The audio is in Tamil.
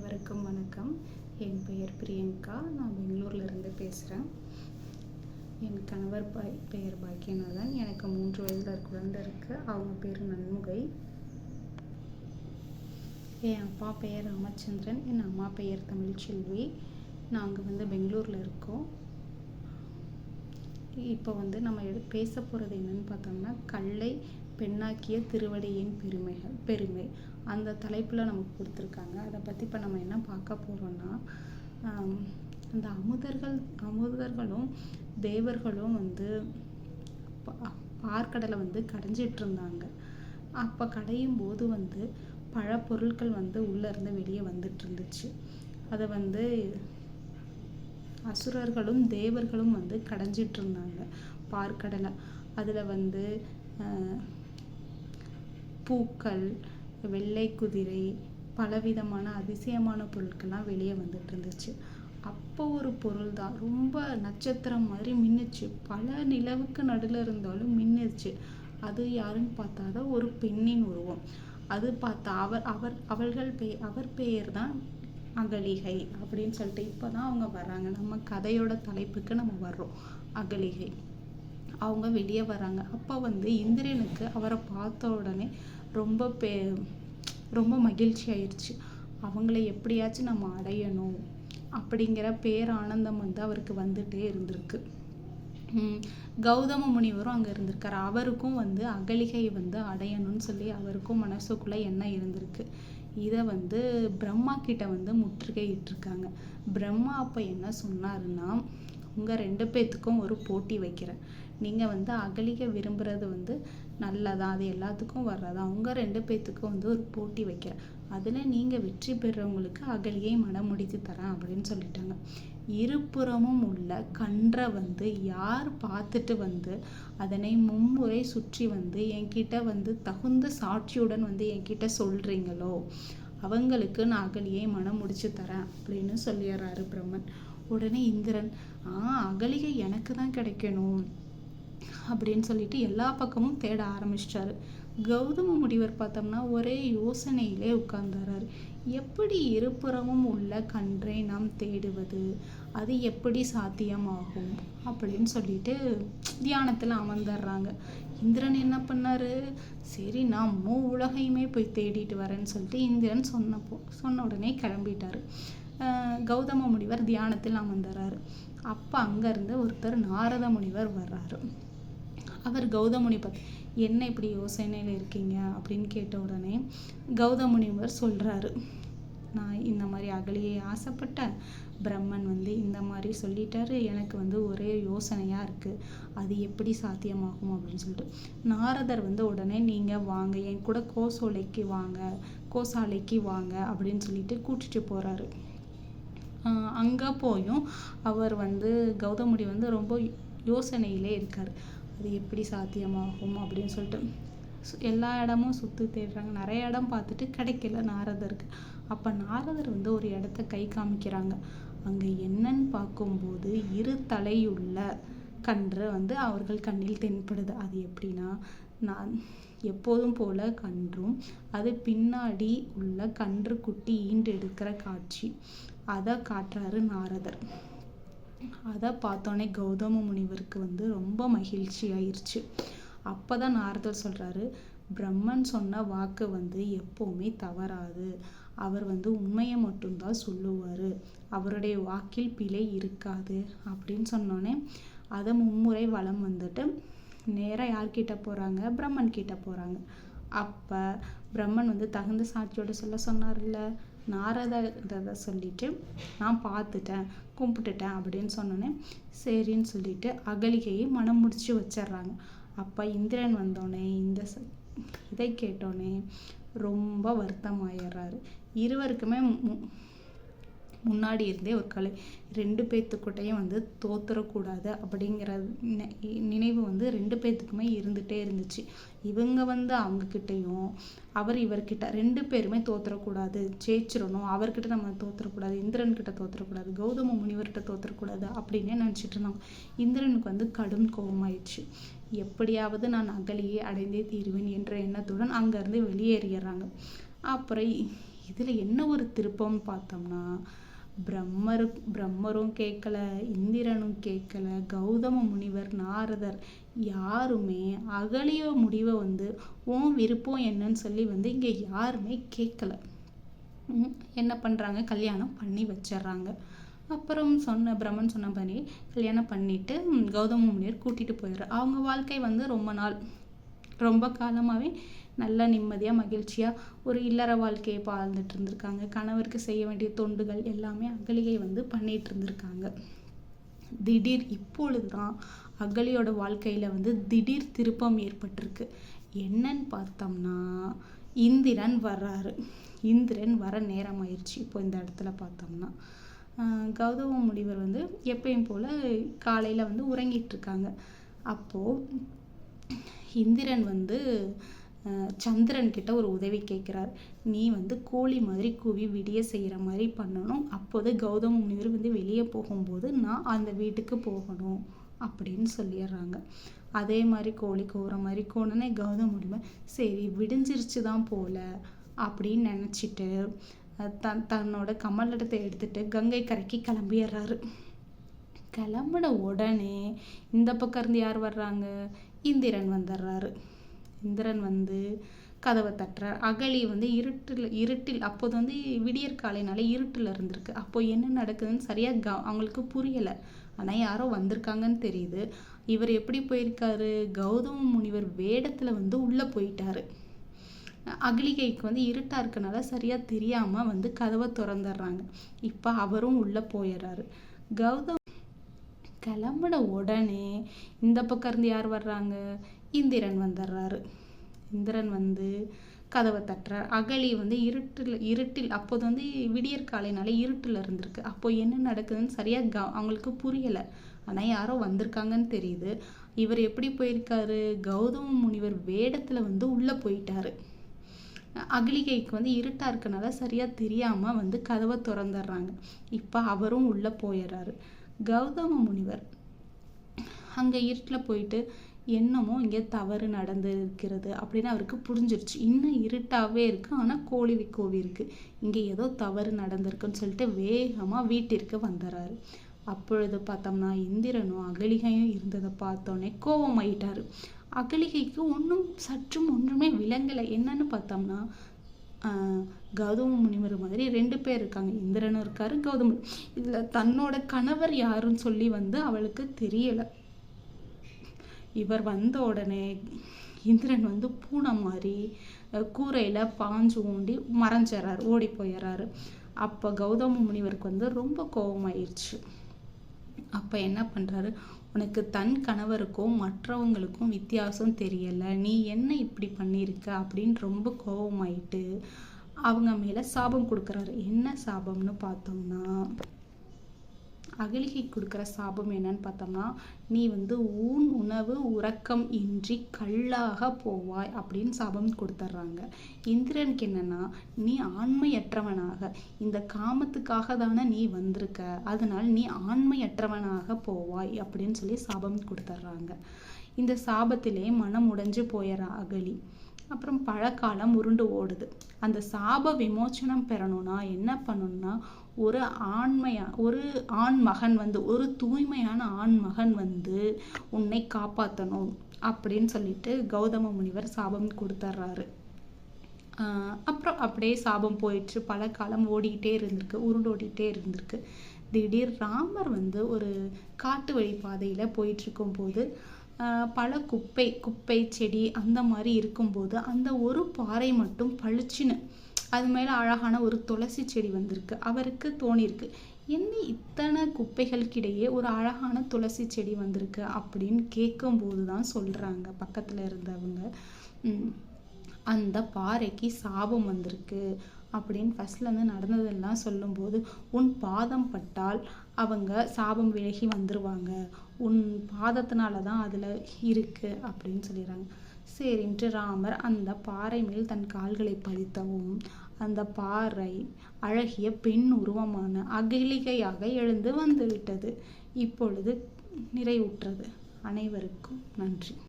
அனைவருக்கும் வணக்கம். என் பெயர் பிரியங்கா. நான் பெங்களூர்ல இருந்து பேசுகிறேன் என் கணவர் பாய் பெயர் பாக்கியநாதன். எனக்கு மூன்று வயதில் குழந்தை இருக்குது அவங்க பேர் நன்முகை. என் அப்பா பெயர் ராமச்சந்திரன். என் அம்மா பெயர் தமிழ்ச்செல்வி. நாங்கள் வந்து பெங்களூரில் இருக்கோம். இப்போ வந்து நம்ம எடு பேச போகிறது என்னன்னு பார்த்தோம்னா கல்லை பெண்ணாக்கிய திருவடியின் பெருமைகள் பெருமை. அந்த தலைப்பில் நமக்கு கொடுத்துருக்காங்க. அதை பற்றி இப்போ நம்ம என்ன பார்க்க போகிறோம்னா அந்த அமுதர்கள் அமுதர்களும் தேவர்களும் வந்து பா- பார்க்கடலை வந்து கடைஞ்சிட்டு இருந்தாங்க. அப்போ கடையும் போது வந்து பல பொருட்கள் வந்து உள்ளே இருந்து வெளியே வந்துட்டு இருந்துச்சு. அதை வந்து அசுரர்களும் தேவர்களும் வந்து கடைஞ்சிட்டு இருந்தாங்க பார்க்கடலை. அதில் வந்து பூக்கள் வெள்ளை குதிரை பலவிதமான அதிசயமான பொருட்கள்லாம் வெளியே வந்துட்டு இருந்துச்சு. அப்போ ஒரு பொருள் தான். ரொம்ப நட்சத்திரம் மாதிரி மின்னுச்சு. பல நிலவுக்கு நடுவில் இருந்தாலும் மின்னுச்சு. அது யாருன்னு பார்த்தா தான் ஒரு பெண்ணின் உருவம். அது பார்த்தா அவர் அவர் அவர்கள் பெ அவர் பெயர் தான் அகலிகை அப்படின்னு சொல்லிட்டு இப்போ தான் அவங்க வர்றாங்க. நம்ம கதையோட தலைப்புக்கு நம்ம வர்றோம். அகலிகை. அவங்க வெளியே வராங்க அப்போ வந்து இந்திரனுக்கு அவரை பார்த்த உடனே ரொம்ப பே ரொம்ப மகிழ்ச்சி ஆயிடுச்சு அவங்கள எப்படியாச்சும் நம்ம அடையணும் அப்படிங்கிற பேரானந்தம் வந்து அவருக்கு வந்துட்டே இருந்திருக்கு. ஹம் கௌதம முனிவரும் அங்கே இருந்திருக்காரு. அவருக்கும் வந்து அகலிகை வந்து அடையணும்னு சொல்லி அவருக்கும் மனசுக்குள்ள என்ன இருந்திருக்கு. இதை வந்து பிரம்மா கிட்ட வந்து முற்றுகையிட்டிருக்காங்க. பிரம்மா அப்போ என்ன சொன்னாருன்னா உங்கள் ரெண்டு பேர்த்துக்கும் ஒரு போட்டி வைக்கிறேன். நீங்கள் வந்து அகலிகை விரும்புறது வந்து நல்லதா? அது எல்லாத்துக்கும் வர்றதா? உங்கள் ரெண்டு பேர்த்துக்கும் வந்து ஒரு போட்டி வைக்கிறேன். அதில் நீங்கள் வெற்றி பெறவங்களுக்கு அகலியை மனம் முடித்து தரேன் அப்படின்னு சொல்லிட்டாங்க. இருபுறமும் உள்ள கன்றை வந்து யார் பார்த்துட்டு வந்து அதனை மும்முறை சுற்றி வந்து என்கிட்ட வந்து தகுந்த சாட்சியுடன் வந்து என்கிட்ட சொல்கிறீங்களோ அவங்களுக்கு நான் அகலியை மனம் முடிச்சு தரேன் அப்படின்னு சொல்லிடுறாரு பிரம்மன். உடனே இந்திரன் ஆ அகலிகை எனக்கு தான் கிடைக்கணும் அப்படின்னு சொல்லிட்டு எல்லா பக்கமும் தேட ஆரம்பிச்சிட்டாரு. கௌதம முனிவர் பார்த்தோம்னா ஒரே யோசனையிலே உட்கார்ந்தாராரு எப்படி இருபுறமும் உள்ள கன்றை நாம் தேடுவது? அது எப்படி சாத்தியமாகும்? அப்படின்னு சொல்லிட்டு தியானத்தில் அமர்ந்துடுறாங்க இந்திரன் என்ன பண்ணாரு? சரி நான் மூ உலகையுமே போய் தேடிட்டு வரேன்னு சொல்லிட்டு இந்திரன் சொன்னப்போ சொன்ன உடனே கிளம்பிட்டாரு. கௌதம முனிவர் தியானத்தில் அமர்ந்துறாரு. அப்போ அங்கேருந்து ஒருத்தர் நாரத முனிவர் வர்றாரு. அவர் கௌதமுனி பார்த்து என்ன இப்படி யோசனையில் இருக்கீங்க? அப்படின்னு கேட்ட உடனே கௌதமுனிவர் சொல்கிறாரு நான் இந்த மாதிரி அகலியை ஆசைப்பட்டேன். பிரம்மன் வந்து இந்த மாதிரி சொல்லிட்டாரு. எனக்கு வந்து ஒரே யோசனையாக இருக்குது அது எப்படி சாத்தியமாகும்? அப்படின்னு சொல்லிட்டு. நாரதர் வந்து உடனே நீங்கள் வாங்க. என் கூட கோசோலைக்கு வாங்க. கோசாலைக்கு வாங்க. அப்படின்னு சொல்லிட்டு கூட்டிட்டு போகிறாரு அங்கே போயும் அவர் வந்து கௌதமுடி வந்து ரொம்ப யோசனையிலே இருக்கார். அது எப்படி சாத்தியமாகும் அப்படின்னு சொல்லிட்டு. சு- எல்லா இடமும் சுற்றி தேடுறாங்க. நிறைய இடம் பார்த்துட்டு கிடைக்கல நாரதருக்கு. அப்போ நாரதர் வந்து ஒரு இடத்த கை காமிக்கிறாங்க. அங்கே என்னன்னு பார்க்கும்போது இரு தலையுள்ள கன்று வந்து அவர்கள் கண்ணில் தென்படுது. அது எப்படின்னா நான் எப்போதும் போல கன்றும் அது பின்னாடி உள்ள கன்று குட்டி ஈண்டெடுக்கிற காட்சி. அதை காட்டுறாரு நாரதர். அதை பார்த்தோன்னே கௌதம முனிவருக்கு வந்து ரொம்ப மகிழ்ச்சி ஆயிருச்சு. அப்பதான் நாரதர் சொல்றாரு பிரம்மன் சொன்ன வாக்கு வந்து எப்பவுமே தவறாது. அவர் வந்து உண்மையை மட்டும்தான் சொல்லுவாரு. அவருடைய வாக்கில் பிழை இருக்காது. அப்படின்னு சொன்னோன்னே அதை மும்முறை வளம் வந்துட்டு நேராக யார்கிட்ட போகிறாங்க பிரம்மன் கிட்ட போகிறாங்க அப்போ பிரம்மன் வந்து தகுந்த சாட்சியோட சொல்ல சொன்னார்ல. நாரததை சொல்லிட்டு நான் பார்த்துட்டேன் கும்பிட்டுட்டேன் அப்படின்னு சொன்னோன்னே சரின்னு சொல்லிட்டு அகலிகையை மனம் முடிச்சு வச்சிடுறாங்க. அப்போ இந்திரன் வந்தோடனே இந்த ச- இதை கேட்டோடனே ரொம்ப வருத்தமாயிடுறாரு. இருவருக்குமே மு- முன்னாடி இருந்தே ஒரு கலை ரெண்டு பேத்துக்கிட்டையும் வந்து தோத்துறக்கூடாது அப்படிங்கிற நினைவு வந்து ரெண்டு பேத்துக்குமே இருந்துகிட்டே இருந்துச்சு. இவங்க வந்து அவங்க அவர் இவர்கிட்ட ரெண்டு பேருமே தோத்துறக்கூடாது. ஜெயிச்சிடணும் அவர்கிட்ட நம்ம தோத்துறக்கூடாது இந்திரன் கிட்ட தோத்துறக்கூடாது கௌதம முனிவர்கிட்ட தோத்துறக்கூடாது அப்படின்னே நினச்சிட்டு இருந்தாங்க. இந்திரனுக்கு வந்து கடும் கோபமாயிடுச்சு எப்படியாவது நான் அகலியே அடைந்தே தீருவேன் என்ற எண்ணத்துடன் அங்கேருந்து வெளியேறிடுறாங்க. அப்புறம் இதில் என்ன ஒரு திருப்பம்னு பார்த்தோம்னா பிரம்மரு பிரம்மரும் கேட்கல இந்திரனும் கேட்கல கௌதம முனிவர் நாரதர் யாருமே அகலிய முடிவை வந்து உன் விருப்பம் என்னன்னு சொல்லி வந்து இங்கே யாருமே கேட்கல. என்ன பண்ணுறாங்க கல்யாணம் பண்ணி வச்சிடுறாங்க அப்புறம் சொன்ன பிரம்மன் சொன்ன பண்ணி கல்யாணம் பண்ணிட்டு கௌதம முனிவர் கூட்டிகிட்டு போயிடுறாரு அவங்க வாழ்க்கை வந்து ரொம்ப நாள் ரொம்ப காலமாகவே நல்ல நிம்மதியாக மகிழ்ச்சியாக ஒரு இல்லற வாழ்க்கையை வாழ்ந்துட்டு இருந்திருக்காங்க. கணவருக்கு செய்ய வேண்டிய தொண்டுகள் எல்லாமே அகலியை வந்து பண்ணிட்டு இருந்திருக்காங்க. திடீர் இப்பொழுது தான் அகலியோட வாழ்க்கையில் வந்து திடீர் திருப்பம் ஏற்பட்டிருக்கு. என்னன்னு பார்த்தோம்னா இந்திரன் வர்றாரு. இந்திரன் வர நேரம் ஆயிடுச்சு இப்போ இந்த இடத்துல பார்த்தோம்னா கௌதம முனிவர் வந்து எப்பயும் போல் காலையில் வந்து உறங்கிட்டு இருக்காங்க. அப்போது இந்திரன் வந்து சந்திரன் கிட்ட ஒரு உதவி கேட்குறார். நீ வந்து கோழி மாதிரி கூவி விடிய செய்கிற மாதிரி பண்ணணும். அப்போது கௌதம முனிவர் வந்து வெளியே போகும்போது நான் அந்த வீட்டுக்கு போகணும் அப்படின்னு சொல்லிடுறாங்க. அதே மாதிரி கோழி கூற மாதிரி கோணனே கௌதம முனிவர் சரி விடிஞ்சிருச்சு தான் போல அப்படின்னு நினச்சிட்டு தன் தன்னோட கமலத்தை எடுத்துட்டு கங்கை கரைக்கு கிளம்பிடுறாரு. கிளம்பின உடனே இந்த பக்கம் இருந்து யார் வர்றாங்க? இந்திரன் வந்துடுறாரு. இந்திரன் வந்து கதவை தட்டுறார். அகழி வந்து இருட்டில் இருட்டில் அப்போது வந்து விடியற் காலைனால இருட்டில் இருந்திருக்கு. அப்போ என்ன நடக்குதுன்னு சரியாக க அவங்களுக்கு புரியலை. ஆனால் யாரோ வந்திருக்காங்கன்னு தெரியுது. இவர் எப்படி போயிருக்காரு? கௌதம முனிவர் வேடத்தில் வந்து உள்ளே போயிட்டாரு. அகலிகைக்கு வந்து இருட்டாக இருக்கனால சரியாக தெரியாமல் வந்து கதவை திறந்துடுறாங்க. இப்போ அவரும் உள்ளே போயிடுறாரு. கௌதம் கிளம்பின உடனே இந்த பக்கம் இருந்து யார் வர்றாங்க? இந்திரன் வந்துடுறாரு இந்திரன் வந்து கதவை தட்டுறார் அகழி வந்து இருட்டில் இருட்டில் அப்போது வந்து விடியற் காலைனால இருட்டில் இருந்திருக்கு. அப்போ என்ன நடக்குதுன்னு சரியாக க அவங்களுக்கு புரியலை. ஆனால் யாரோ வந்திருக்காங்கன்னு தெரியுது. இவர் எப்படி போயிருக்காரு? கௌதம முனிவர் வேடத்தில் வந்து உள்ளே போயிட்டாரு. அகலிகைக்கு வந்து இருட்டாக இருக்கனால சரியாக தெரியாமல் வந்து கதவை திறந்துடுறாங்க இப்போ அவரும் உள்ளே போயிடுறாரு கௌதம முனிவர் அங்கே இருட்டில் போயிட்டு என்னமோ இங்கே தவறு நடந்து இருக்கிறது அப்படின்னு அவருக்கு புரிஞ்சிருச்சு. இன்னும் இருட்டாகவே இருக்குது ஆனால் கோழி கோவி இருக்குது இங்கே ஏதோ தவறு நடந்திருக்குன்னு சொல்லிட்டு வேகமாக வீட்டிற்கு வந்துடுறாரு அப்பொழுது பார்த்தோம்னா இந்திரனும் அகலிகையும் இருந்ததை பார்த்தோன்னே கோபமாயிட்டாரு அகலிகைக்கு ஒன்றும் சற்றும் ஒன்றுமே விளங்கலை. என்னன்னு பார்த்தோம்னா கௌதம முனிவர் மாதிரி ரெண்டு பேர் இருக்காங்க. இந்திரனும் இருக்காரு கௌதம இதில் தன்னோட கணவர் யாருன்னு சொல்லி வந்து அவளுக்கு தெரியலை. இவர் வந்த உடனே இந்திரன் வந்து பூனை மாதிரி கூரையில் பாஞ்சு ஊண்டி மறைஞ்சிடறாரு ஓடி போயிடுறாரு அப்போ கௌதம முனிவருக்கு வந்து ரொம்ப கோபமாயிடுச்சு அப்போ என்ன பண்ணுறாரு உனக்கு தன் கணவருக்கும் மற்றவங்களுக்கும் வித்தியாசம் தெரியலை. நீ என்ன இப்படி பண்ணியிருக்க? அப்படின்னு ரொம்ப கோபமாயிட்டு அவங்க மேலே சாபம் கொடுக்குறாரு. என்ன சாபம்னு பார்த்தோம்னா அகலிகை கொடுக்குற சாபம் என்னன்னு பார்த்தோம்னா நீ வந்து ஊன் உணவு உறக்கம் இன்றி கல்லாக போவாய் அப்படின்னு சாபம் கொடுத்துட்றாங்க. இந்திரனுக்கு என்னன்னா நீ ஆண்மையற்றவனாக இந்த காமத்துக்காக தானே நீ வந்திருக்க அதனால் நீ ஆண்மையற்றவனாக போவாய் அப்படின்னு சொல்லி சாபம் கொடுத்துட்றாங்க. இந்த சாபத்திலே மனம் உடைஞ்சு போயிடற அகலி. அப்புறம் பழக்காலம் உருண்டு ஓடுது. அந்த சாப விமோச்சனம் பெறணும்னா என்ன பண்ணணும்னா ஒரு ஆண்மையா ஒரு ஆண் மகன் வந்து ஒரு தூய்மையான ஆண் மகன் வந்து உன்னை காப்பாற்றணும் அப்படின்னு சொல்லிட்டு கௌதம முனிவர் சாபம் கொடுத்துட்றாரு அப்புறம் அப்படியே சாபம் போயிடுச்சு. பல காலம் ஓடிக்கிட்டே இருந்திருக்கு உருண்டோடிக்கிட்டே இருந்திருக்கு. திடீர் ராமர் வந்து ஒரு காட்டு வழி பாதையில் போயிட்டுருக்கும் போது பல குப்பை குப்பை செடி அந்த மாதிரி இருக்கும்போது அந்த ஒரு பாறை மட்டும் பளிச்சுன்னு அது மேலே அழகான ஒரு துளசி செடி வந்திருக்கு. அவருக்கு தோணியிருக்கு. என்ன இத்தனை குப்பைகளுக்கிடையே ஒரு அழகான துளசி செடி வந்திருக்கு அப்படின்னு கேட்கும்போது தான் சொல்கிறாங்க பக்கத்தில் இருந்தவங்க. அந்த பாறைக்கு சாபம் வந்திருக்கு அப்படின்னு ஃபஸ்ட்லேருந்து நடந்ததெல்லாம் சொல்லும்போது உன் பாதம் பட்டால் அவங்க சாபம் விலகி வந்துடுவாங்க உன் பாதத்தினால தான் அதில் இருக்குது அப்படின்னு சொல்லிடுறாங்க. சரின்ட்டு ராமர் அந்த பாறை மேல் தன் கால்களை பதித்தவும் அந்த பாறை அழகிய பெண் உருவமான அகிலிகையாக எழுந்து வந்துவிட்டது. இப்பொழுது நிறைவுற்றது. அனைவருக்கும் நன்றி.